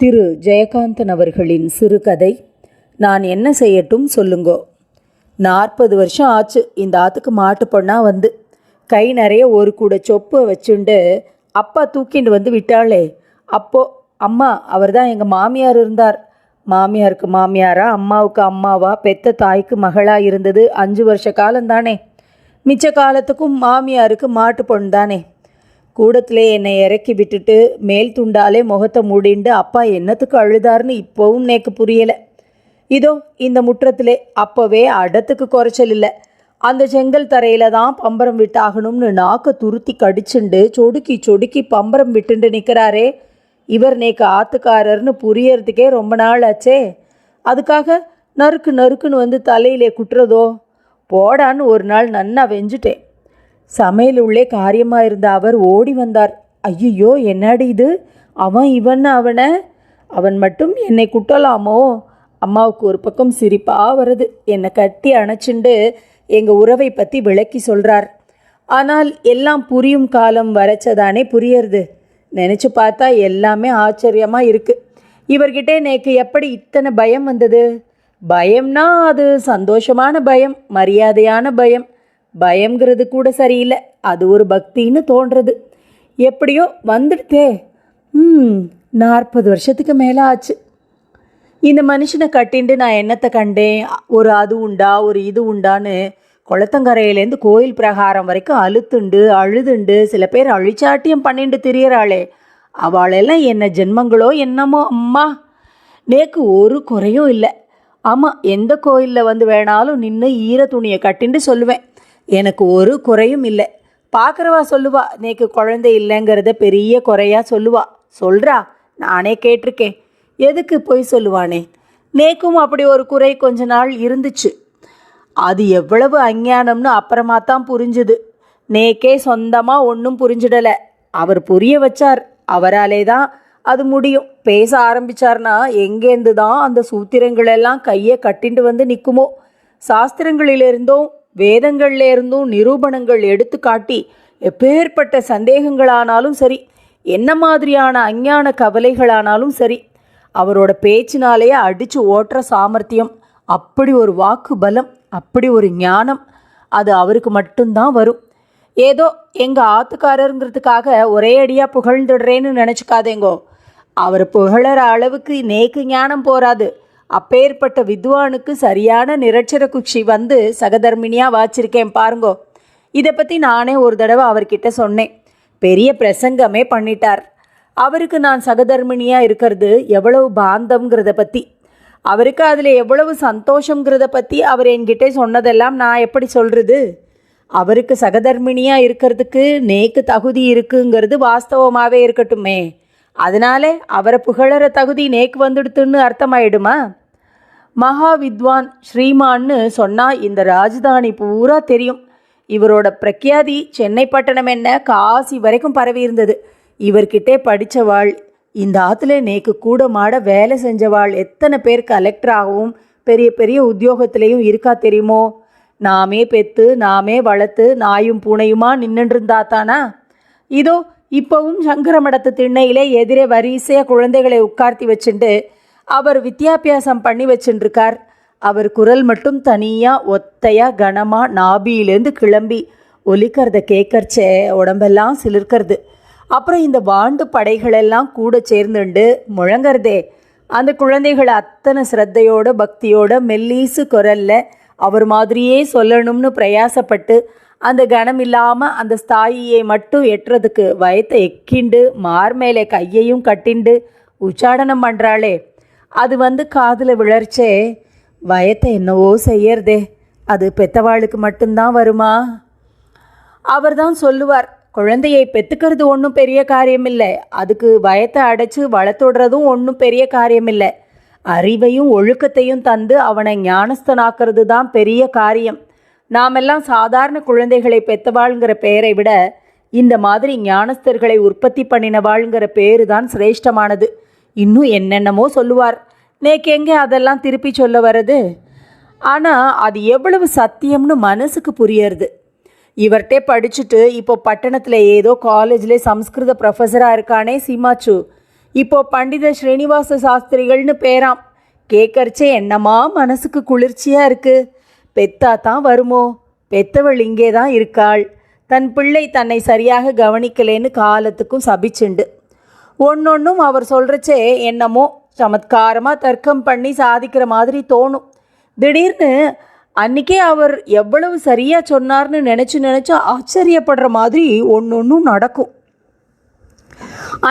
திரு ஜெயகாந்தன் அவர்களின் சிறுகதை நான் என்ன செய்யட்டும் சொல்லுங்கோ. நாற்பது வருஷம் ஆச்சு இந்த ஆற்றுக்கு மாட்டு பொண்ணா வந்து. கை நிறைய ஒரு கூட சொப்பை வச்சுண்டு அப்பா தூக்கிண்டு வந்து விட்டாளே. அப்போ அம்மா அவர் தான் எங்கள் மாமியார் இருந்தார். மாமியாருக்கு மாமியாரா அம்மாவுக்கு அம்மாவா பெத்த தாய்க்கு மகளாக இருந்தது. அஞ்சு வருஷ காலம்தானே. மிச்ச காலத்துக்கும் மாமியாருக்கு மாட்டு பொண்ணு தானே கூடத்திலே என்னை இறக்கி விட்டுட்டு மேல் துண்டாலே முகத்தை மூடிண்டு அப்பா என்னத்துக்கு அழுதாருன்னு இப்போவும் நேக்கு புரியலை. இதோ இந்த முற்றத்திலே அப்போவே அடத்துக்கு குறைச்சல் இல்லை. அந்த செங்கல் தரையில தான் பம்பரம் விட்டாகணும்னு நாக்க துருத்தி கடிச்சுண்டு சொடுக்கி சொடுக்கி பம்பரம் விட்டுண்டு நிற்கிறாரே இவர் நேக்கு ஆத்துக்காரர்னு புரியறதுக்கே ரொம்ப நாள் ஆச்சே. அதுக்காக நறுக்கு நறுக்குன்னு வந்து தலையிலே குட்டுறதோ? போடான்னு ஒரு நாள் நன்னா வெஞ்சுட்டேன். சமையல் உள்ளே காரியமாக இருந்த அவர் ஓடி வந்தார். ஐயோ என்னடி இது? அவன் இவன் அவனை? அவன் மட்டும் என்னை குட்டலாமோ? அம்மாவுக்கு ஒரு பக்கம் சிரிப்பாக வருது. என்னை கட்டி அணைச்சுண்டு எங்கள் உறவை பற்றி விளக்கி சொல்கிறார் ஆனால் எல்லாம் புரியும் காலம் வரைச்சதானே புரியறது. நினச்சி பார்த்தா எல்லாமே ஆச்சரியமாக இருக்குது இவர்கிட்ட நேற்று எப்படி இத்தனை பயம் வந்தது? பயம்னா அது சந்தோஷமான பயம் மரியாதையான பயம். பயம்ங்கிறது கூட சரியில்லை. அது ஒரு பக்தின்னு தோன்றது. எப்படியோ வந்துடுதே ம் நாற்பது வருஷத்துக்கு மேலே ஆச்சு. இந்த மனுஷனை கட்டிண்டு நான் என்னத்தை கண்டேன்? ஒரு அது உண்டா ஒரு இது உண்டான்னு குளத்தங்கரையிலேருந்து கோயில் பிரகாரம் வரைக்கும் அழுத்துண்டு அழுதுண்டு சில பேர் அழிச்சாட்டியம் பண்ணிண்டு திரியறாளே. அவளெல்லாம் என்ன ஜென்மங்களோ என்னமோ அம்மா. நேக்கு ஒரு குறையும் இல்லை. ஆமாம் எந்த கோயிலில் வந்து வேணாலும் நின்று ஈர துணியை கட்டின்னு சொல்லுவேன். எனக்கு ஒரு குறையும் இல்லை. பார்க்குறவா சொல்லுவா நேக்கு குழந்தை இல்லைங்கிறத பெரிய குறையாக சொல்லுவா. சொல்கிறா நானே கேட்டிருக்கேன். எதுக்கு போய் சொல்லுவானே? நேக்கும் அப்படி ஒரு குறை கொஞ்ச நாள் இருந்துச்சு. அது எவ்வளவு அஞ்ஞானம்னு அப்புறமா தான் புரிஞ்சுது. நேக்கே சொந்தமாக ஒன்றும் புரிஞ்சிடலை. அவர் புரிய வச்சார். அவராலே தான் அது முடியும். பேச ஆரம்பிச்சார்னா எங்கேருந்து தான் அந்த சூத்திரங்களெல்லாம் கையை கட்டிண்டு வந்து நிற்குமோ சாஸ்திரங்களிலிருந்தும் வேதங்கள்ல இருந்தும் நிரூபணங்கள் எடுத்து காட்டி எப்பேற்பட்ட சந்தேகங்களானாலும் சரி என்ன மாதிரியான அஞ்ஞான கவலைகளானாலும் சரி அவரோட பேச்சினாலேயே அடித்து ஓட்டுற சாமர்த்தியம் அப்படி ஒரு வாக்கு பலம் அப்படி ஒரு ஞானம் அது அவருக்கு மட்டும்தான் வரும். ஏதோ எங்கள் ஆத்துக்காரருங்கிறதுக்காக ஒரே அடியாக புகழ்ந்துடுறேன்னு நினச்சிக்காதேங்கோ. அவர் புகழற அளவுக்கு நேக்கு ஞானம் போராது அப்பேற்பட்ட வித்வானுக்கு சரியான நிரட்சர குச்சி வந்து சகதர்மினியாக வாச்சிருக்கேன் பாருங்கோ. இதை பற்றி நானே ஒரு தடவை அவர்கிட்ட சொன்னேன். பெரிய பிரசங்கமே பண்ணிட்டார். அவருக்கு நான் சகதர்மினியாக இருக்கிறது எவ்வளவு பாந்தம்ங்கிறத பற்றி அவருக்கு அதில் எவ்வளவு சந்தோஷங்கிறத பற்றி அவர் என்கிட்ட சொன்னதெல்லாம் நான் எப்படி சொல்கிறது அவருக்கு சகதர்மினியாக இருக்கிறதுக்கு நேக்கு தகுதி இருக்குங்கிறது வாஸ்தவமாகவே இருக்கட்டுமே. அதனால அவரை புகழற தகுதி நேக்கு வந்துடுத்துன்னு அர்த்தமாயிடுமா? மகா வித்வான் ஸ்ரீமான்னு சொன்னால் இந்த ராஜதானி பூரா தெரியும். இவரோட பிரக்யாதி சென்னை பட்டணம் என்ன காசி வரைக்கும் பரவி இருந்தது. இவர்கிட்டே படித்தவாள் இந்த ஆற்றுல நேக்கு கூட மாட வேலை செஞ்சவாள் எத்தனை பேர் கலெக்டராகவும் பெரிய பெரிய உத்தியோகத்திலையும் இருக்கா தெரியுமோ? நாமே பெத்து நாமே வளர்த்து நாயும் பூனையுமா நின்றுருந்தா தானா? இதோ இப்போவும் சங்கரமடத்து திண்ணையிலே எதிரே வரிசையாக குழந்தைகளை உட்கார்த்தி வச்சுண்டு அவர் வித்தியாபியாசம் பண்ணி வச்சுட்டுருக்கார் அவர் குரல் மட்டும் தனியாக ஒத்தையாக கனமாக நாபியிலேருந்து கிளம்பி ஒலிக்கிறத கேட்கறச்சே உடம்பெல்லாம் சிலிர்க்கிறது. அப்புறம் இந்த வாண்டு படைகளெல்லாம் கூட சேர்ந்துண்டு முழங்கிறதே. அந்த குழந்தைகள் அத்தனை ஸ்ரத்தையோட பக்தியோட மெல்லீசு குரலில் அவர் மாதிரியே சொல்லணும்னு பிரயாசப்பட்டு அந்த கணம் இல்லாமல் அந்த ஸ்தாயியை மட்டும் எட்டுறதுக்கு வயத்தை எக்கிண்டு மார் மேலே கையையும் கட்டிண்டு உச்சாடனம் பண்ணுறாளே அது வந்து காதில் விழர்ச்சே வயத்தை என்னவோ செய்யறதே அது பெத்தவாளுக்கு மட்டும்தான் வருமா? அவர் தான் சொல்லுவார் குழந்தையை பெத்துக்கிறது ஒன்றும் பெரிய காரியம் இல்லை அதுக்கு வயத்தை அடைச்சி வளர்த்துடுறதும் ஒன்றும் பெரிய காரியம் இல்லை அறிவையும் ஒழுக்கத்தையும் தந்து அவனை ஞானஸ்தனாக்குறது தான் பெரிய காரியம். நாமெல்லாம் சாதாரண குழந்தைகளை பெத்தவாள்ங்கிற பெயரை விட இந்த மாதிரி ஞானஸ்தர்களை உற்பத்தி பண்ணினவாளுங்கிற பேரு தான் சிரேஷ்டமானது. இன்னும் என்னென்னமோ சொல்லுவார். நேக்கு எங்கே அதெல்லாம் திருப்பி சொல்ல வர்றது ஆனால் அது எவ்வளவு சத்தியம்னு மனசுக்கு புரியறது. இவர்கிட்டே படிச்சுட்டு இப்போ பட்டணத்தில் ஏதோ காலேஜில் சம்ஸ்கிருத ப்ரொஃபஸராக இருக்கானே சீமாச்சு. இப்போ பண்டித ஸ்ரீனிவாச சாஸ்திரிகள்னு பேராம். கேட்கறச்சே என்னமா மனசுக்கு குளிர்ச்சியாக இருக்குது பெத்தா தான் வருமோ? பெத்தவள் இங்கே தான் இருக்காள். தன் பிள்ளை தன்னை சரியாக கவனிக்கலேன்னு காலத்துக்கும் சபிச்சுண்டு. ஒன்னொன்னும் அவர் சொல்கிறச்சே என்னமோ? சமத்காரமாக தர்க்கம் பண்ணி சாதிக்கிற மாதிரி தோணும். திடீர்னு அன்றைக்கே அவர் எவ்வளவு சரியாக சொன்னார்னு நினச்சி நினச்சி ஆச்சரியப்படுற மாதிரி ஒன்று ஒன்றும் நடக்கும்.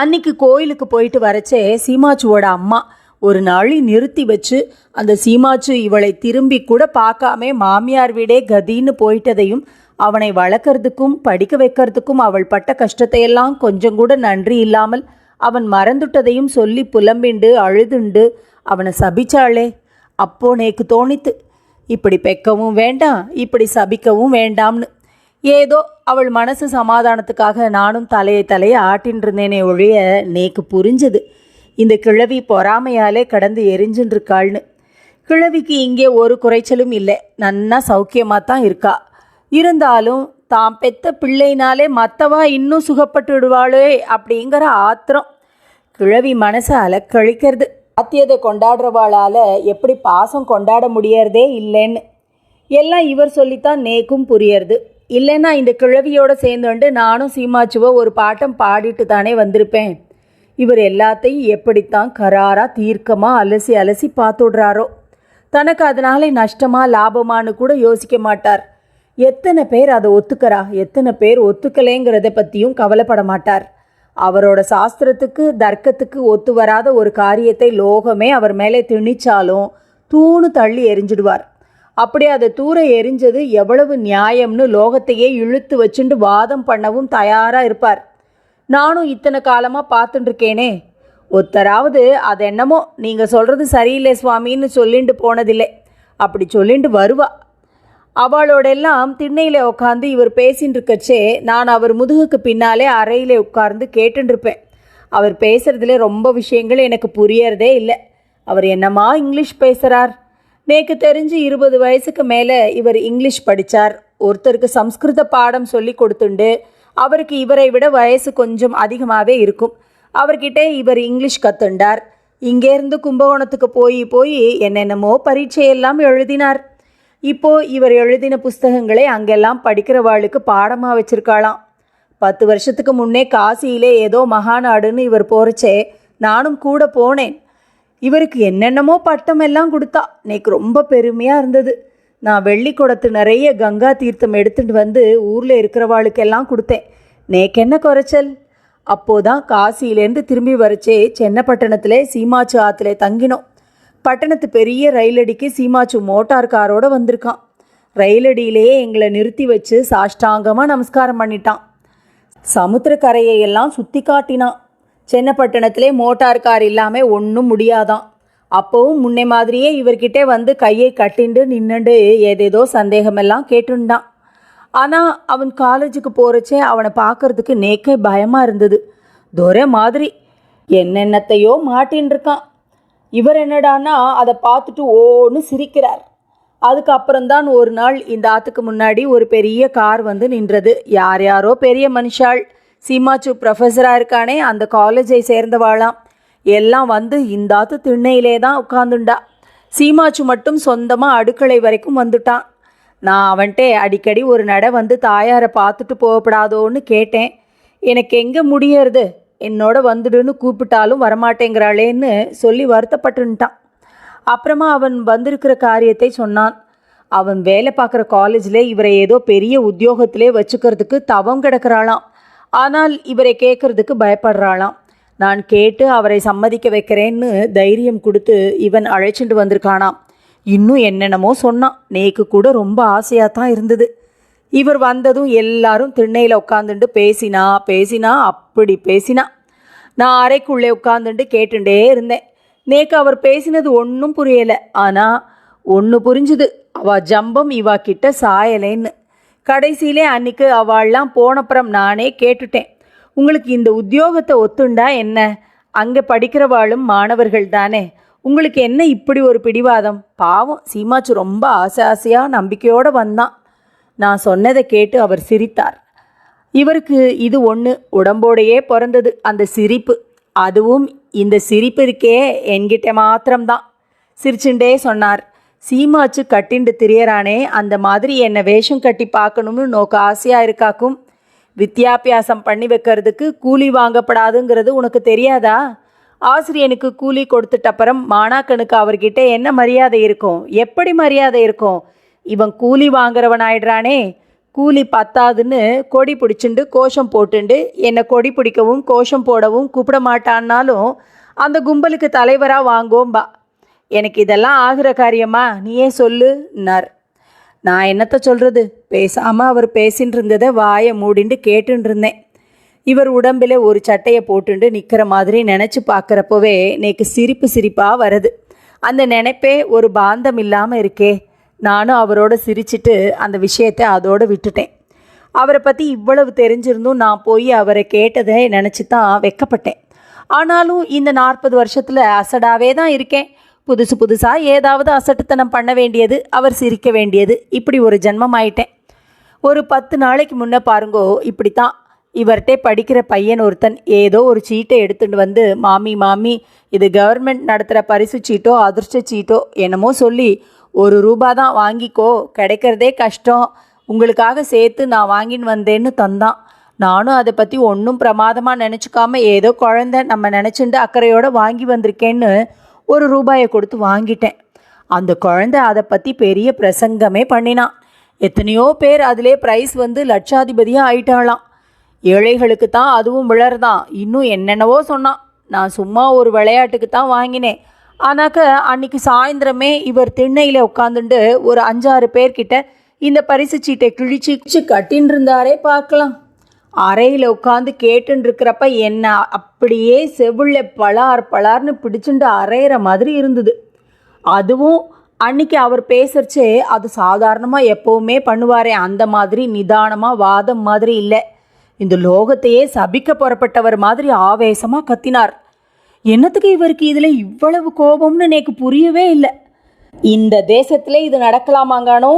அன்னைக்கு கோயிலுக்கு போயிட்டு வரச்சே சீமாச்சுவோட அம்மா. ஒரு நாளி நிறுத்தி வச்சு அந்த சீமாச்சு இவளை திரும்பி கூட பார்க்காம மாமியார் வீடே கதின்னு போயிட்டதையும் அவனை வளர்க்கறதுக்கும் படிக்க வைக்கிறதுக்கும் அவள் பட்ட கஷ்டத்தையெல்லாம் கொஞ்சம் கூட நன்றி இல்லாமல் அவன் மறந்துட்டதையும் சொல்லி புலம்பிண்டு அழுதுண்டு அவனை சபிச்சாளே. அப்போ நேக்கு தோணித்து இப்படி பெக்கவும் வேண்டாம் இப்படி சபிக்கவும் வேண்டாம்னு. ஏதோ அவள் மனசு சமாதானத்துக்காக நானும் தலையை தலையை ஆட்டின்னு இருந்தேனே ஒழிய நேக்கு புரிஞ்சது. இந்த கிழவி பொறாமையாலே கடந்து எரிஞ்சுன்னு இருக்காள்னு கிழவிக்கு இங்கே ஒரு குறைச்சலும் இல்லை. நன்னா சௌக்கியமாக தான் இருக்கா. இருந்தாலும் தாம் பெத்த பிள்ளைனாலே மற்றவா இன்னும் சுகப்பட்டு விடுவாளே அப்படிங்கிற ஆத்திரம். கிழவி மனசை அலக்கழிக்கிறது. சாத்தியதை கொண்டாடுறவாளால் எப்படி பாசம் கொண்டாட முடியறதே இல்லைன்னு. எல்லாம் இவர் சொல்லித்தான் நேக்கும் புரியறது. இல்லைன்னா இந்த கிழவியோட சேர்ந்துண்டு நானும் சீமாச்சுவோ ஒரு பாட்டம் பாடிட்டு தானே வந்திருப்பேன். இவர் எல்லாத்தையும் எப்படித்தான் கராரா தீர்க்கமாக அலசி அலசி பார்த்துடுறாரோ? தனக்கு அதனால நஷ்டமா லாபமான்னு கூட யோசிக்க மாட்டார். எத்தனை பேர் அதை ஒத்துக்கிறா? எத்தனை பேர் ஒத்துக்கலேங்கிறத பற்றியும் கவலைப்பட மாட்டார். அவரோட சாஸ்திரத்துக்கு தர்க்கத்துக்கு ஒத்து வராத ஒரு காரியத்தை லோகமே அவர் மேலே திணிச்சாலும் தூணு தள்ளி எரிஞ்சிடுவார். அப்படி அதை தூர எரிஞ்சது எவ்வளவு நியாயம்னு லோகத்தையே இழுத்து வச்சுண்டு வாதம் பண்ணவும் தயாராக இருப்பார். நானும் இத்தனை காலமாக பார்த்துட்டு இருக்கேனே ஒருத்தராவது அது என்னமோ நீங்கள் சொல்கிறது சரியில்லை சுவாமின்னு சொல்லிட்டு போனதில்லை. அப்படி சொல்லிட்டு வருவா. அவளோடெல்லாம் திண்ணையில் உட்காந்து இவர் பேசின்னு இருக்கச்சே நான் அவர் முதுகுக்கு பின்னாலே அறையிலே உட்கார்ந்து கேட்டுருப்பேன் அவர் பேசுகிறதுல ரொம்ப விஷயங்கள் எனக்கு புரியறதே இல்லை. அவர் என்னமா இங்கிலீஷ் பேசுகிறார் நேக்கு தெரிஞ்சு இருபது வயசுக்கு மேலே இவர் இங்கிலீஷ் படித்தார் ஒருத்தருக்கு சம்ஸ்கிருத பாடம் சொல்லி கொடுத்துண்டு அவருக்கு இவரை விட வயசு கொஞ்சம் அதிகமாகவே இருக்கும். அவர்கிட்ட இவர் இங்கிலீஷ் கத்துண்டார். இங்கேருந்து கும்பகோணத்துக்கு போய் போய் என்னென்னமோ பரீட்சையெல்லாம் எழுதினார். இப்போ இவர் எழுதின புஸ்தகங்களை அங்கெல்லாம் படிக்கிறவாளுக்கு பாடமாக வச்சிருக்காளாம். பத்து வருஷத்துக்கு முன்னே காசியிலே ஏதோ மகாநாடுன்னு இவர் போறச்சே நானும் கூட போனேன். இவருக்கு என்னென்னமோ பட்டம் எல்லாம் கொடுத்தா இன்னைக்கு ரொம்ப பெருமையாக இருந்தது. நான் வெள்ளி குடத்து நிறைய கங்கா தீர்த்தம் எடுத்துகிட்டு வந்து ஊரில் இருக்கிறவாளுக்கெல்லாம் கொடுத்தேன். நேக்கு என்ன குறைச்சல்? அப்போதான் காசியிலேருந்து திரும்பி வரச்சே சென்னப்பட்டணத்தில் சீமாச்சு ஆற்றுல தங்கினோம். பட்டணத்து பெரிய ரயிலடிக்கு சீமாச்சு மோட்டார் காரோட வந்திருக்கான். ரயிலடியிலேயே எங்களை நிறுத்தி வச்சு சாஷ்டாங்கமாக நமஸ்காரம் பண்ணிட்டான். சமுத்திரக்கரையை எல்லாம் சுற்றி காட்டினான். சென்னப்பட்டணத்திலே மோட்டார் கார் இல்லாமல் ஒன்றும் முடியாதான். அப்போவும் முன்னே மாதிரியே இவர்கிட்டே வந்து கையை கட்டிண்டு நின்னுண்டு ஏதேதோ சந்தேகமெல்லாம் கேட்டுண்டான். ஆனால் அவன் காலேஜுக்கு போகிறச்சே அவனை பார்க்கறதுக்கு நேக்கே பயமாக இருந்தது. துரை மாதிரி என்னென்னத்தையோ மாட்டின்னு இருக்கான் இவர் என்னடான்னா அதை பார்த்துட்டு ஓன்னு சிரிக்கிறார். அதுக்கப்புறம்தான் ஒரு நாள் இந்த ஆத்துக்கு முன்னாடி ஒரு பெரிய கார் வந்து நின்றது. யார் யாரோ பெரிய மனுஷாள். சீமாச்சு ப்ரொஃபஸராக இருக்கானே அந்த காலேஜை சேர்ந்தவாளாம். எல்லாம் வந்து இந்தாத்து திண்ணையிலே தான் உட்காந்துண்டா சீமாச்சு மட்டும் சொந்தமாக அடுக்களை வரைக்கும் வந்துட்டான் நான் அவன்கிட்ட அடிக்கடி ஒரு நடை வந்து தாயாரை பார்த்துட்டு போகப்படாதோன்னு கேட்டேன். எனக்கு எங்கே முடியறது? என்னோட வந்துடுன்னு கூப்பிட்டாலும் வரமாட்டேங்கிறாளேன்னு சொல்லி வருத்தப்பட்டுன்ட்டான் அப்புறமா அவன் வந்திருக்கிற காரியத்தை சொன்னான். அவன் வேலை பார்க்குற காலேஜில் இவரை ஏதோ பெரிய உத்தியோகத்திலே வச்சுக்கிறதுக்கு தவம் கிடக்கிறாளாம். ஆனால் இவரை கேட்கறதுக்கு பயப்படுறாளாம். நான் கேட்டு அவரை சம்மதிக்க வைக்கிறேன்னு தைரியம் கொடுத்து இவன் அழைச்சிட்டு வந்திருக்கானாம். இன்னும் என்னென்னமோ சொன்னான். நேக்கு கூட ரொம்ப ஆசையாக தான் இருந்தது. இவர் வந்ததும் எல்லாரும் திண்ணையில் உட்காந்துட்டு பேசினா பேசினா அப்படி பேசினா. நான் அறைக்குள்ளே உட்காந்துட்டு கேட்டுட்டே இருந்தேன். நேக்கு அவர் பேசினது ஒன்றும் புரியலை. ஆனால் ஒன்று புரிஞ்சுது. அவ ஜம்பம் இவா கிட்ட சாயலேன்னு. கடைசியிலே அன்னைக்கு அவள்லாம் போனப்புறம் நானே கேட்டுட்டேன். உங்களுக்கு இந்த உத்தியோகத்தை ஒத்துண்டா என்ன? அங்கே படிக்கிறவாளும் மாணவர்கள் தானே உங்களுக்கு என்ன இப்படி ஒரு பிடிவாதம்? பாவம் சீமாச்சு ரொம்ப ஆசை ஆசையாக நம்பிக்கையோடு வந்தான். நான் சொன்னதை கேட்டு அவர் சிரித்தார். இவருக்கு இது ஒன்று உடம்போடையே பிறந்தது அந்த சிரிப்பு. அதுவும் இந்த சிரிப்பு இருக்கே என்கிட்ட மாத்திரம்தான். சிரிச்சுண்டே சொன்னார். சீமாச்சு கட்டிண்டு திரியறானே அந்த மாதிரி என்னை வேஷம் கட்டி பார்க்கணும்னு நோக்க ஆசையாக இருக்காக்கும். வித்தியாபியாசம் பண்ணி வைக்கிறதுக்கு கூலி வாங்கப்படாதுங்கிறது உனக்கு தெரியாதா? ஆசிரியனுக்கு கூலி கொடுத்துட்டப்புறம் மாணாக்கனுக்கு அவர்கிட்ட என்ன மரியாதை இருக்கும்? எப்படி மரியாதை இருக்கும்? இவன் கூலி வாங்குறவன் ஆயிடுறானே கூலி பத்தாதுன்னு கொடி பிடிச்சிண்டு கோஷம் போட்டுண்டு என்னை கொடி பிடிக்கவும் கோஷம் போடவும் கூப்பிட மாட்டான்னாலும் அந்த கும்பலுக்கு தலைவராக வாங்கோம்பா. எனக்கு இதெல்லாம் ஆகிற காரியமா? நீயே சொல்லுன்னார் நான் என்னத்த சொல்கிறது பேசாமல் அவர் பேசின்னு இருந்ததை வாயை மூடிண்டு கேட்டுன்னு இருந்தேன் இவர் உடம்பில் ஒரு சட்டையை போட்டுண்டு நிற்கிற மாதிரி நினச்சி பார்க்குறப்பவே நேக்கு சிரிப்பு சிரிப்பாக வருது. அந்த நினைப்பே ஒரு பாந்தம் இல்லாமல் இருக்கே. நானும் அவரோட சிரிச்சிட்டு அந்த விஷயத்தை அதோடு விட்டுட்டேன். அவரை பற்றி இவ்வளவு தெரிஞ்சிருந்தும் நான் போய் அவரை கேட்டதை நினச்சி தான் வெக்கப்பட்டேன். ஆனாலும் இந்த நாற்பது வருஷத்தில் அசடாவே தான் இருக்கேன். புதுசு புதுசாக ஏதாவது அசட்டுத்தனம் பண்ண வேண்டியது அவர் சிரிக்க வேண்டியது. இப்படி ஒரு ஜென்மம் ஆயிட்டேன். ஒரு பத்து நாளைக்கு முன்ன பாருங்கோ இப்படித்தான். இவர்கிட்ட படிக்கிற பையன் ஒருத்தன் ஏதோ ஒரு சீட்டை எடுத்துட்டு வந்து மாமி மாமி இது கவர்மெண்ட் நடத்துகிற பரிசு சீட்டோ அதிர்ஷ்ட சீட்டோ என்னமோ சொல்லி ஒரு ரூபா தான் வாங்கிக்கோ கிடைக்கிறதே கஷ்டம். உங்களுக்காக சேர்த்து நான் வாங்கின்னு வந்தேன்னு தந்தான். நானும் அதை பற்றி ஒன்றும் பிரமாதமாக நினச்சிக்காம ஏதோ குழந்தை நம்ம நினச்சிண்டு அக்கறையோடு வாங்கி வந்திருக்கேன்னு ஒரு ரூபாயை கொடுத்து வாங்கிட்டேன். அந்த குழந்தை அதை பற்றி பெரிய பிரசங்கமே பண்ணினான் எத்தனையோ பேர் அதிலே ப்ரைஸ் வந்து லட்சாதிபதியாக ஆயிட்டாளாம் ஏழைகளுக்கு தான் அதுவும் விளர்தான் இன்னும் என்னென்னவோ சொன்னான் நான் சும்மா ஒரு விளையாட்டுக்கு தான் வாங்கினேன். ஆனாக்க அன்னைக்கு சாயந்தரமே இவர் திண்ணையில் உட்காந்துட்டு ஒரு அஞ்சாறு பேர்கிட்ட இந்த பரிசு சீட்டை கிழிச்சு கிழிச்சு கட்டின்னு இருந்தாரே பார்க்கலாம். அறையில் உட்காந்து கேட்டுருக்கிறப்ப என்னை என்ன அப்படியே செவிள்ள பலார் பலார்னு பிடிச்சுண்டு அரையிற மாதிரி இருந்தது. அதுவும் அன்னைக்கு அவர் பேசுறச்சே அது சாதாரணமாக எப்போவுமே பண்ணுவாரே அந்த மாதிரி நிதானமாக வாதம் மாதிரி இல்லை. இந்த லோகத்தையே சபிக்க புறப்பட்டவர் மாதிரி ஆவேசமாக கத்தினார். என்னத்துக்கு இவருக்கு இதில் இவ்வளவு கோபம்னு எனக்கு புரியவே இல்லை. இந்த தேசத்தில் இது நடக்கலாமாங்கானோ?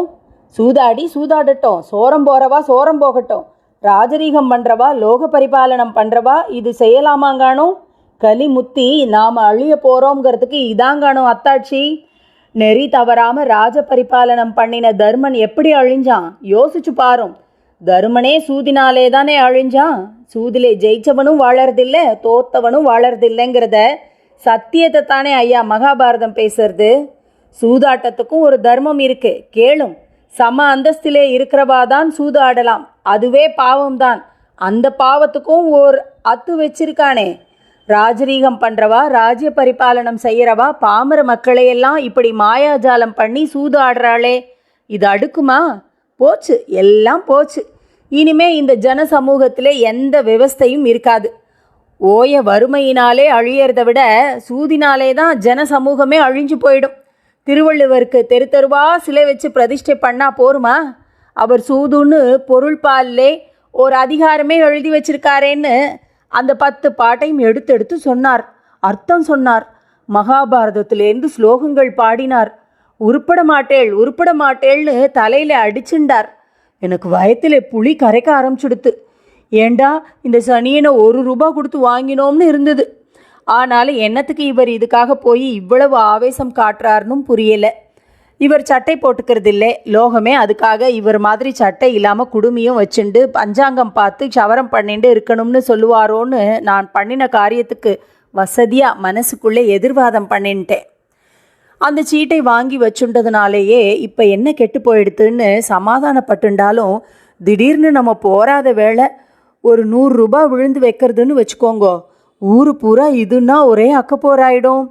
சூதாடி சூதாடட்டும் சோரம் போறவா சோரம் போகட்டும். ராஜரீகம் பண்ணுறவா லோக பரிபாலனம் பண்ணுறவா இது செய்யலாமாங்கானோ? கலிமுத்தி நாம் அழிய போகிறோங்கிறதுக்கு இதாங்கானோ அத்தாட்சி? நெறி தவறாமல் ராஜ பரிபாலனம் பண்ணின தர்மன் எப்படி அழிஞ்சான்? யோசிச்சு பாரும். தர்மனே சூதினாலே தானே அழிஞ்சான். சூதிலே ஜெயிச்சவனும் வாழறதில்ல தோத்தவனும் வாழறதில்லைங்கிறத சத்தியத்தை தானே ஐயா மகாபாரதம் பேசுறது? சூதாட்டத்துக்கும் ஒரு தர்மம் இருக்கு. கேளும். சம அந்தஸ்திலே இருக்கிறவா தான் சூதாடலாம். அதுவே பாவம்தான். அந்த பாவத்துக்கும் ஓர் அத்து வச்சிருக்கானே. ராஜரீகம் பண்ணுறவா ராஜ்ய பரிபாலனம் செய்கிறவா பாமர மக்களையெல்லாம் இப்படி மாயாஜாலம் பண்ணி சூதாடுறாளே. இது அடுக்குமா? போச்சு. எல்லாம் போச்சு. இனிமே இந்த ஜன சமூகத்தில் எந்த விவஸ்தையும் இருக்காது. ஓய வறுமையினாலே அழியறதை விட சூதினாலே தான் ஜன சமூகமே அழிஞ்சு போயிடும். திருவள்ளுவருக்கு தெருத்தருவா சிலை வச்சு பிரதிஷ்டை பண்ணால் போருமா? அவர் சூதுன்னு பொருள் பால்லே ஒரு அதிகாரமே எழுதி வச்சிருக்காரேன்னு அந்த பத்து பாட்டையும் எடுத்து எடுத்து சொன்னார். அர்த்தம் சொன்னார். மகாபாரதத்திலேருந்து ஸ்லோகங்கள் பாடினார். உருப்பட மாட்டேள் உருப்பட மாட்டேள்னு தலையில் அடிச்சுண்டார். எனக்கு வயத்தில் புளி கரைக்க ஆரம்பிச்சுடுத்து. ஏண்டா இந்த சனியனை ஒரு ரூபா கொடுத்து வாங்கினோம்னு இருந்தது. ஆனாலும் என்னத்துக்கு இவர் இதுக்காக போய் இவ்வளவு ஆவேசம் காட்டுறாருன்னு புரியலை. இவர் சட்டை போட்டுக்கிறது இல்லை லோகமே அதுக்காக இவர் மாதிரி சட்டை இல்லாமல் குடுமியும் வச்சுண்டு பஞ்சாங்கம் பார்த்து சவரம் பண்ணிட்டு இருக்கணும்னு சொல்லுவாரோன்னு நான் பண்ணின காரியத்துக்கு வசதியாக மனசுக்குள்ளே எதிர்வாதம் பண்ணின்ட்டேன். அந்த சீட்டை வாங்கி வச்சுட்டதுனாலேயே இப்போ என்ன கெட்டு போயிடுதுன்னு சமாதானப்பட்டுண்டாலும் திடீர்னு நம்ம போராத வேலை ஒரு நூறு ரூபாய் விழுந்து வைக்கிறதுன்னு வச்சுக்கோங்கோ. ஊரு பூரா இதுன்னா ஒரே அக்கப்போராயிடும்.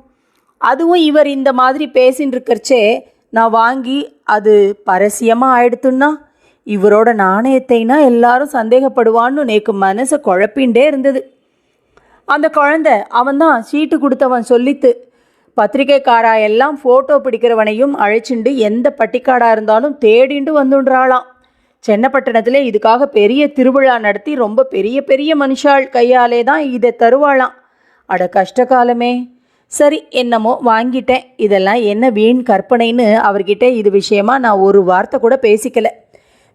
அதுவும் இவர் இந்த மாதிரி பேசின்னு நான் வாங்கி அது பரசியமாக ஆயிடுத்துன்னா இவரோட நாணயத்தைனா எல்லாரும் சந்தேகப்படுவான்னு நேக்கு மனசை குழப்பின்ண்டே இருந்தது. அந்த குழந்தை அவன்தான் சீட்டு கொடுத்தவன் சொல்லித்து பத்திரிகைக்காரா எல்லாம் ஃபோட்டோ பிடிக்கிறவனையும் அழைச்சிண்டு எந்த பட்டிக்காடாக இருந்தாலும் தேடிண்டு வந்துன்றாளாம். சென்னப்பட்டணத்தில் இதுக்காக பெரிய திருவிழா நடத்தி ரொம்ப பெரிய பெரிய மனுஷாள் கையாலே தான் இதை தருவாளாம். அட கஷ்ட காலமே. சரி என்னமோ வாங்கிட்டேன். இதெல்லாம் என்ன வீண் கற்பனைன்னு அவர்கிட்ட இது விஷயமா நான் ஒரு வார்த்தை கூட பேசிக்கல.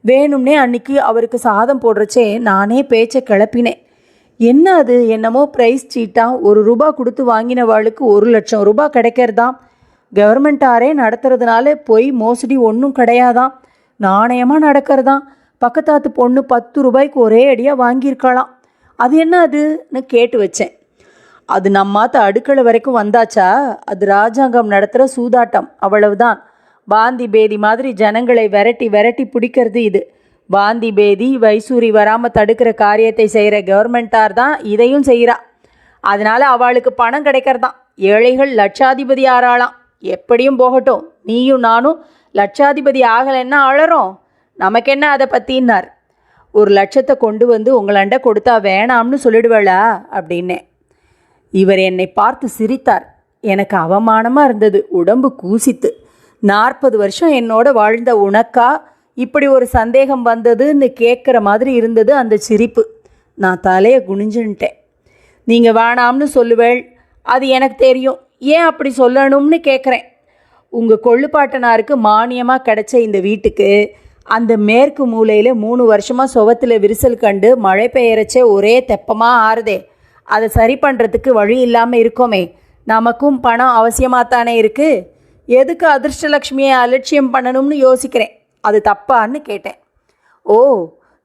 வேணும்னே அன்னைக்கு அவருக்கு சாதம் போடுறச்சே நானே பேச்சை கிளப்பினேன். என்ன அது? என்னமோ ப்ரைஸ் சீட்டாக ஒரு ரூபா கொடுத்து வாங்கினவாளுக்கு ஒரு லட்சம் ரூபாய் கிடைக்கிறதாம். கவர்மெண்ட்டாரே நடத்துறதுனால போய் மோசடி ஒன்றும் கிடையாதான் நாணயமாக நடக்கிறதான். பக்கத்தாத்து பொண்ணு பத்து ரூபாய்க்கு ஒரே அடியாக வாங்கியிருக்காளாம். அது என்ன அதுன்னு கேட்டு வச்சேன். அது நம்மாத்த அடுக்களை வரைக்கும் வந்தாச்சா? அது ராஜாங்கம் நடத்துகிற சூதாட்டம். அவ்வளவுதான். பாந்தி பேதி மாதிரி ஜனங்களை விரட்டி விரட்டி பிடிக்கிறது இது. பாந்தி பேதி வைசூரி வராமல் தடுக்கிற காரியத்தை செய்கிற கவர்மெண்ட்டார் தான் இதையும் செய்கிறா அதனால் அவளுக்கு பணம் கிடைக்கிறதான். ஏழைகள் லட்சாதிபதி ஆறாளாம் எப்படியும் போகட்டும். நீயும் நானும் லட்சாதிபதி ஆகலைன்னா அழறோம். நமக்கென்ன அதை பற்றின்னார் ஒரு லட்சத்தை கொண்டு வந்து உங்களாண்ட கொடுத்தா வேணாம்னு சொல்லிடுவேளா? அப்படின்னேன். இவர் என்னை பார்த்து சிரித்தார். எனக்கு அவமானமாக இருந்தது. உடம்பு கூசித்து. நாற்பது வருஷம் என்னோட வாழ்ந்த உனக்கா? இப்படி ஒரு சந்தேகம் வந்ததுன்னு கேட்குற மாதிரி இருந்தது அந்த சிரிப்பு. நான் தலையை குனிஞ்சுன்ட்டேன். நீங்கள் வேணாம்னு சொல்லுவேள். அது எனக்கு தெரியும். ஏன் அப்படி சொல்லணும்னு கேட்குறேன் உங்கள் கொள்ளுப்பாட்டனாருக்கு மானியமாக கிடைச்ச இந்த வீட்டுக்கு அந்த மேற்கு மூலையில் மூணு வருஷமாக சுவத்தில் விரிசல் கண்டு மழை பெய்யறச்சே ஒரே தெப்பமாக ஆறுதே. அதை சரி பண்ணுறதுக்கு வழி இல்லாமல் இருக்கோமே. நமக்கும் பணம் அவசியமாக தானே இருக்குது எதுக்கு அதிர்ஷ்டலக்ஷ்மியை அலட்சியம் பண்ணணும்னு யோசிக்கிறேன். அது தப்பான்னு கேட்டேன். ஓ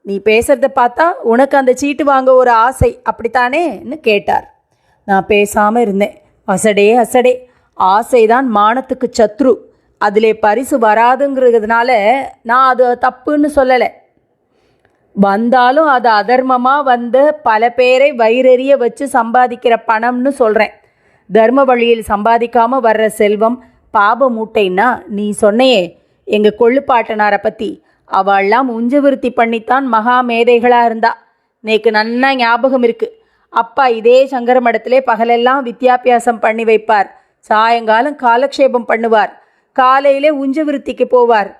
நீ பேசுகிறத பார்த்தா உனக்கு அந்த சீட்டு வாங்க ஒரு ஆசை. அப்படித்தானேன்னு கேட்டார். நான் பேசாமல் இருந்தேன். அசடே அசடே. ஆசைதான் மானத்துக்கு சத்ரு. அதிலே பரிசு வராதுங்கிறதுனால நான் அது தப்புன்னு சொல்லலை. வந்தாலும் அது அதர்மமாக வந்த பல பேரை வயிறெறிய வச்சு சம்பாதிக்கிற பணம்னு சொல்கிறேன் தர்ம வழியில் சம்பாதிக்காமல் வர்ற செல்வம் பாப மூட்டைன்னா நீ சொன்னையே எங்கள் கொள்ளுப்பாட்டனாரை பற்றி அவள்லாம் உஞ்சவிருத்தி பண்ணித்தான் மகா மேதைகளாக இருந்தா. நேக்கு நன்னா ஞாபகம் இருக்குது அப்பா இதே சங்கர மடத்திலே பகலெல்லாம் வித்யாபியாசம் பண்ணி வைப்பார். சாயங்காலம் காலக்ஷேபம் பண்ணுவார். காலையிலே உஞ்சவிருத்திக்கு போவார்.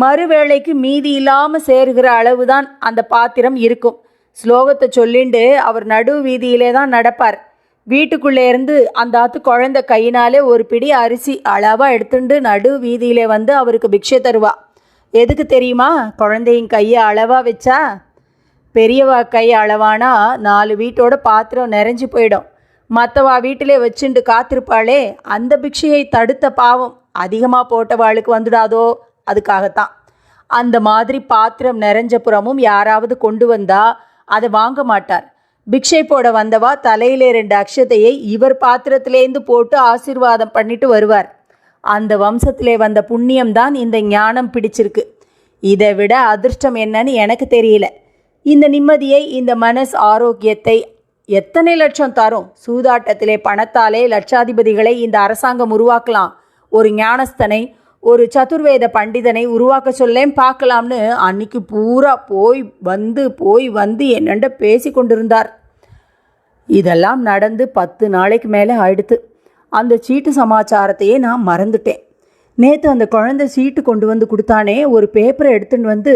மறுவேளைக்கு மீதி இல்லாமல் சேருகிற அளவுதான் அந்த பாத்திரம் இருக்கும். ஸ்லோகத்தை சொல்லிண்டு அவர் நடு வீதியிலே தான் நடப்பார். வீட்டுக்குள்ளே இருந்து அந்த ஆத்து குழந்தை கையினாலே ஒரு பிடி அரிசி அளவாக எடுத்துண்டு நடு வீதியிலே வந்து அவருக்கு பிக்ஷை தருவா. எதுக்கு தெரியுமா? குழந்தையின் கையை அளவாக வச்சா? பெரியவா கை அளவானா? நாலு வீட்டோட பாத்திரம் நிறைஞ்சு போயிடும். மற்றவா வீட்டிலே வச்சுண்டு காத்திருப்பாளே அந்த பிக்ஷையை தடுத்த பாவம் அதிகமாக போட்டவாளுக்கு வந்துடாதோ? அதுக்காகத்தான். அந்த மாதிரி பாத்திரம் நிறைஞ்ச புறமும் யாராவது கொண்டு வந்தா அதை வாங்க மாட்டார். பிக்ஷை போட வந்தவா தலையிலே ரெண்டு அக்ஷதையை இவர் பாத்திரத்திலேருந்து போட்டு ஆசீர்வாதம் பண்ணிட்டு வருவார். அந்த வம்சத்திலே வந்த புண்ணியம்தான் இந்த ஞானம் பிடிச்சிருக்கு. இதை விட அதிர்ஷ்டம் என்னன்னு எனக்கு தெரியல. இந்த நிம்மதியை இந்த மனஸ் ஆரோக்கியத்தை எத்தனை லட்சம் தரும்? சூதாட்டத்திலே பணத்தாலே லட்சாதிபதிகளை இந்த அரசாங்கம் உருவாக்கலாம். ஒரு ஞானஸ்தனை ஒரு சதுர்வேத பண்டிதனை உருவாக்க சொல்லேன் பார்க்கலாம்னு அன்னைக்கு பூரா போய் வந்து போய் வந்து என்னண்ட பேசி கொண்டிருந்தார். இதெல்லாம் நடந்து பத்து நாளைக்கு மேலே ஆயிடுத்து. அந்த சீட்டு சமாச்சாரத்தையே நான் மறந்துட்டேன். நேற்று அந்த குழந்தை சீட்டு கொண்டு வந்து கொடுத்தானே ஒரு பேப்பரை எடுத்துன்னு வந்து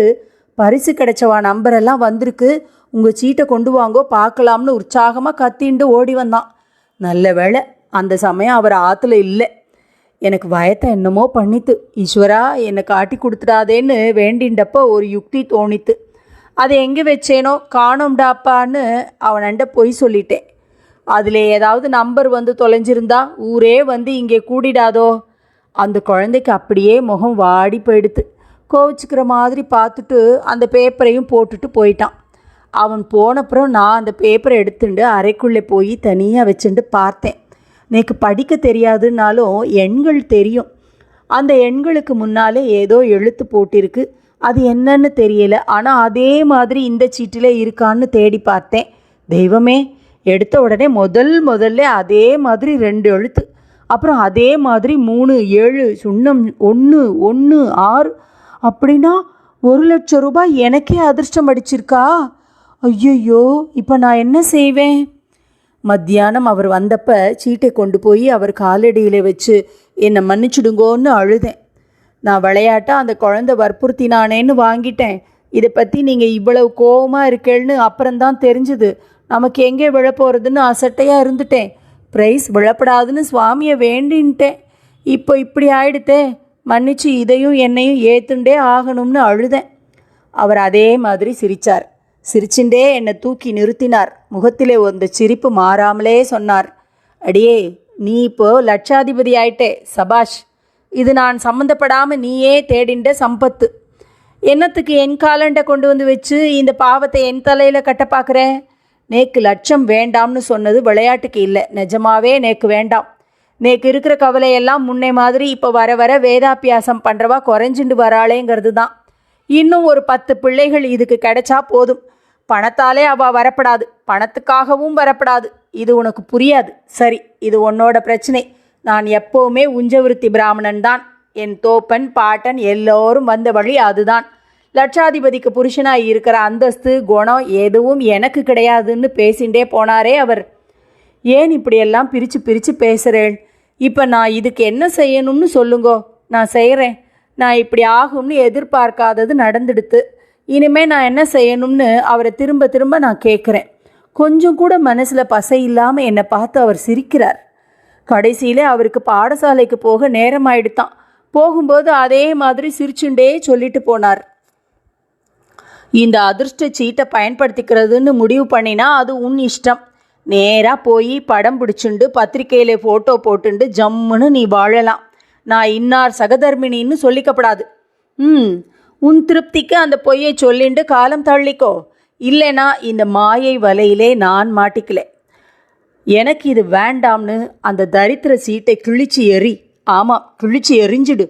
பரிசு கிடைச்சவா நம்பரெல்லாம் வந்திருக்கு. உங்கள் சீட்டை கொண்டு வாங்கோ பார்க்கலாம்னு உற்சாகமாக கத்திண்டு ஓடி வந்தான். நல்ல வேளை அந்த சமயம் அவர் ஆற்றுல இல்லை. எனக்கு வயத்தை என்னமோ பண்ணித்து ஈஸ்வரா என்னை காட்டி கொடுத்துடாதேன்னு வேண்டின்றப்போ ஒரு யுக்தி தோணித்து அதை எங்கே வச்சேனோ காணோம்டாப்பான்னு அவனண்ட பொய் சொல்லிட்டேன். அதில் ஏதாவது நம்பர் வந்து தொலைஞ்சிருந்தா ஊரே வந்து இங்கே கூடிடாதோ? அந்த குழந்தைக்கு அப்படியே முகம் வாடி போயிடுத்து. கோவிச்சுக்கிற மாதிரி பார்த்துட்டு அந்த பேப்பரையும் போட்டுட்டு போயிட்டான். அவன் போனப்புறம் நான் அந்த பேப்பரை எடுத்துட்டு அறைக்குள்ளே போய் தனியாக வச்சுட்டு பார்த்தேன். எனக்கு படிக்க தெரியாதுன்னாலும் எண்கள் தெரியும். அந்த எண்களுக்கு முன்னாலே ஏதோ எழுத்து போட்டிருக்கு. அது என்னன்னு தெரியல. ஆனால் அதே மாதிரி இந்த சீட்டில் இருக்கான்னு தேடி பார்த்தேன். தெய்வமே எடுத்த உடனே முதல் முதல்ல அதே மாதிரி ரெண்டு எழுத்து. அப்புறம் அதே மாதிரி மூணு ஏழு சுண்ணம் ஒன்று ஒன்று ஆறு. அப்படின்னா ஒரு லட்சம் ரூபாய் எனக்கே அதிர்ஷ்டம் அடிச்சிருக்கா? ஐயையோ இப்போ நான் என்ன செய்வேன்? மத்தியானம் அவர் வந்தப்ப சீட்டை கொண்டு போய் அவர் காலடியில் வச்சு என்னை மன்னிச்சுடுங்கோன்னு அழுதேன். நான் விளையாட்டா அந்த குழந்தை வற்புறுத்தினானேன்னு வாங்கிட்டேன். இதை பற்றி நீங்கள் இவ்வளவு கோவமாக இருக்கேன்னு அப்புறம்தான் தெரிஞ்சுது. நமக்கு எங்கே விழப்போகிறதுன்னு அசட்டையாக இருந்துட்டேன். ப்ரைஸ் விழப்படாதுன்னு சுவாமியை வேண்டின்ட்டேன். இப்போ இப்படி ஆயிடுத்தே. மன்னிச்சு இதையும் என்னையும் ஏத்துண்டே ஆகணும்னு அழுதேன். அவர் அதே மாதிரி சிரிச்சார். சிரிச்சுண்டே என்னை தூக்கி நிறுத்தினார். முகத்திலே ஒரு சிரிப்பு மாறாமலே சொன்னார். அடியே நீ இப்போ லட்சாதிபதி ஆயிட்டே சபாஷ். இது நான் சம்மந்தப்படாமல் நீயே தேடிண்ட சம்பத்து. என்னத்துக்கு என் காலண்டை கொண்டு வந்து வச்சு இந்த பாவத்தை என் தலையில் கட்ட பார்க்குறேன் நேக்கு லட்சம் வேண்டாம்னு சொன்னது விளையாட்டுக்கு இல்லை. நிஜமாவே நேக்கு வேண்டாம். நேக்கு இருக்கிற கவலையெல்லாம் முன்னே மாதிரி இப்போ வர வர வேதாபியாசம் பண்ணுறவா குறைஞ்சிண்டு வராளேங்கிறது தான் இன்னும் ஒரு பத்து பிள்ளைகள் இதுக்கு கிடைச்சா போதும். பணத்தாலே அவ வரப்படாது. பணத்துக்காகவும் வரப்படாது. இது உனக்கு புரியாது. சரி இது உன்னோட பிரச்சனை. நான் எப்போவுமே உஞ்சவிருத்தி பிராமணன் தான். என் தோப்பன் பாட்டன் எல்லோரும் வந்த வழி அதுதான். லட்சாதிபதிக்கு புருஷனாக இருக்கிற அந்தஸ்து குணம் எதுவும் எனக்கு கிடையாதுன்னு பேசிண்டே போனாரே அவர். ஏன் இப்படியெல்லாம் பிரித்து பிரித்து பேசுகிறேன் இப்போ நான் இதுக்கு என்ன செய்யணும்னு சொல்லுங்கோ. நான் செய்கிறேன் நான் இப்படி ஆகும்னு எதிர்பார்க்காதது நடந்துடுத்து. இனிமேல் நான் என்ன செய்யணும்னு அவரை திரும்ப திரும்ப நான் கேட்குறேன் கொஞ்சம் கூட மனசில் பசை இல்லாமல் என்னை பார்த்து அவர் சிரிக்கிறார். கடைசியில் அவருக்கு பாடசாலைக்கு போக நேரம் ஆயிடுத்தான் போகும்போது அதே மாதிரி சிரிச்சுண்டே சொல்லிட்டு போனார். இந்த அதிர்ஷ்ட சீட்டை பயன்படுத்திக்கிறதுன்னு முடிவு பண்ணினா அது உன் இஷ்டம். நேராக போய் படம் பிடிச்சுண்டு பத்திரிக்கையில் ஃபோட்டோ போட்டுண்டு ஜம்முன்னு நீ வாழலாம். நான் இன்னார் சகதர்மினின்னு சொல்லிக்கப்படாது. ம் உன் திருப்திக்கு அந்த பொய்யை சொல்லிண்டு காலம் தள்ளிக்கோ. இல்லைனா இந்த மாயை வலையிலே நான் மாட்டிக்கல. எனக்கு இது வேண்டாம்னு அந்த தரித்திர சீட்டை கிழிச்சு எறி. ஆமாம் கிழிச்சு எரிஞ்சிடு.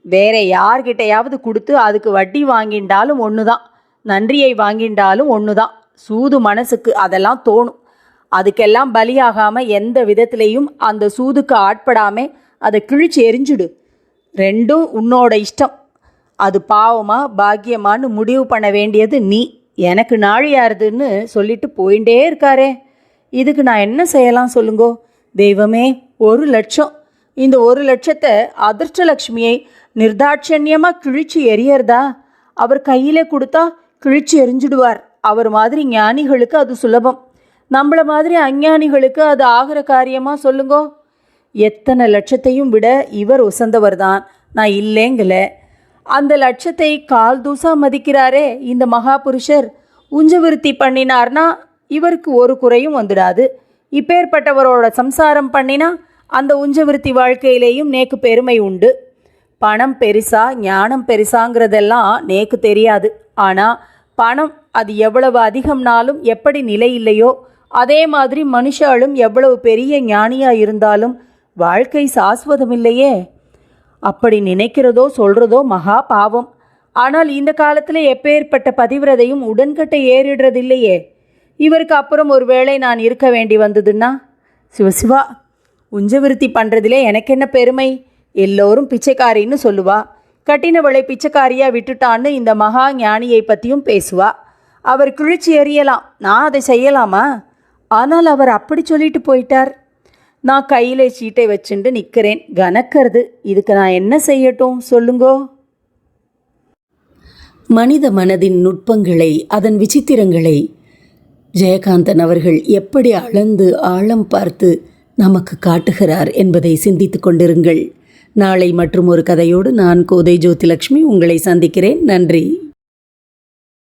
வேற யார்கிட்டையாவது கொடுத்து அதுக்கு வட்டி வாங்கிண்டாலும் ஒன்று தான் நன்றியை வாங்கிண்டாலும் ஒன்று தான் சூது மனசுக்கு அதெல்லாம் தோணும். அதுக்கெல்லாம் பலியாகாமல் எந்த விதத்திலையும் அந்த சூதுக்கு ஆட்படாமல் அதை கிழிச்சு எரிஞ்சிடு. ரெண்டும் உன்னோட இஷ்டம். அது பாவமா பாக்கியமான்னு முடிவு பண்ண வேண்டியது நீ. எனக்கு நாழியாருதுன்னு சொல்லிட்டு போயிட்டே இருக்காரே. இதுக்கு நான் என்ன செய்யலாம் சொல்லுங்கோ? தெய்வமே ஒரு லட்சம். இந்த ஒரு லட்சத்தை அதிர்ஷ்டலக்ஷ்மியை நிர்தாட்சண்யமாக கிழிச்சு எரியறதா அவர் கையிலே கொடுத்தா கிழிச்சு எரிஞ்சிடுவார். அவர் மாதிரி ஞானிகளுக்கு அது சுலபம். நம்மள மாதிரி அஞ்ஞானிகளுக்கு அது ஆகிற காரியமாக சொல்லுங்கோ? எத்தனை லட்சத்தையும் விட இவர் உசந்தவர் தான் நான் இல்லைங்கலை. அந்த லட்சத்தை கால் தூசா மதிக்கிறாரே இந்த மகாபுருஷர். உஞ்சவிருத்தி பண்ணினார்னா இவருக்கு ஒரு குறையும் வந்துடாது. இப்பேற்பட்டவரோட சம்சாரம் பண்ணினா அந்த உஞ்சவிருத்தி வாழ்க்கையிலேயும் நேக்கு பெருமை உண்டு. பணம் பெருசா ஞானம் பெருசாங்கிறதெல்லாம் நேக்கு தெரியாது. ஆனால் பணம் அது எவ்வளவு அதிகம்னாலும் எப்படி நிலை இல்லையோ அதே மாதிரி மனுஷாலும் எவ்வளவு பெரிய ஞானியாக இருந்தாலும் வாழ்க்கை சாஸ்வதமில்லையே அப்படி நினைக்கிறதோ சொல்கிறதோ மகா பாவம். ஆனால் இந்த காலத்தில் எப்பேற்பட்ட பதிவிரதையும் உடன்கட்டை ஏறிடுறதில்லையே. இவருக்கு அப்புறம் ஒருவேளை நான் இருக்க வேண்டி வந்ததுன்னா? சிவசிவா உஞ்சவிருத்தி பண்ணுறதிலே எனக்கு என்ன பெருமை? எல்லோரும் பிச்சைக்காரின்னு சொல்லுவா. கட்டினவளை பிச்சைக்காரியாக விட்டுட்டான்னு இந்த மகா ஞானியை பற்றியும் பேசுவா. அவர் கிழிச்சி எறியலாம். நான் அதை செய்யலாமா? ஆனால் அவர் அப்படி சொல்லிட்டு போயிட்டார். நான் கையில் சீட்டை வச்சுட்டு நிற்கிறேன் கணக்கிறது இதுக்கு நான் என்ன செய்யட்டும்? சொல்லுங்கோ. மனித மனதின் நுட்பங்களை அதன் விசித்திரங்களை ஜெயகாந்தன் அவர்கள் எப்படி அளந்து ஆழம் பார்த்து நமக்கு காட்டுகிறார் என்பதை சிந்தித்து கொண்டிருங்கள். நாளை மற்றும் ஒரு கதையோடு நான் கோதை ஜோதிலட்சுமி உங்களை சந்திக்கிறேன். நன்றி.